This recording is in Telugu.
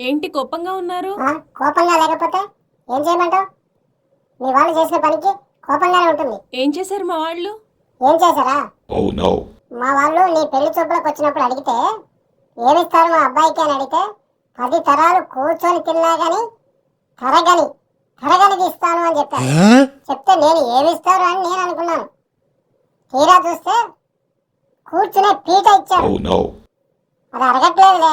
ఏంటి కోపంగా ఉన్నారు? కోపంగా లేకపోతే ఏం చేయమంటావు? మీ వాళ్ళు చేసిన పనికి కోపంగానే ఉంటుంది. ఏం చేశారు మా వాళ్ళు? ఏం చేశారా? Oh. మా వాళ్ళు నీ పెళ్ళి చూపులకు వచ్చినప్పుడు అడిగితే ఏమిస్తారు మా అబ్బాయికి అని అడిగితే పది తరాలు కూర్చొని తిన్నా గాని తరగని తరగని ఇస్తాను అని చెప్పాను చెప్తే నేను ఏమిస్తారు అని నేను అనుకున్నాను. తీరా చూస్తే కూర్చునే పీట ఇచ్చాడు Oh. అది అరగట్లేదులే.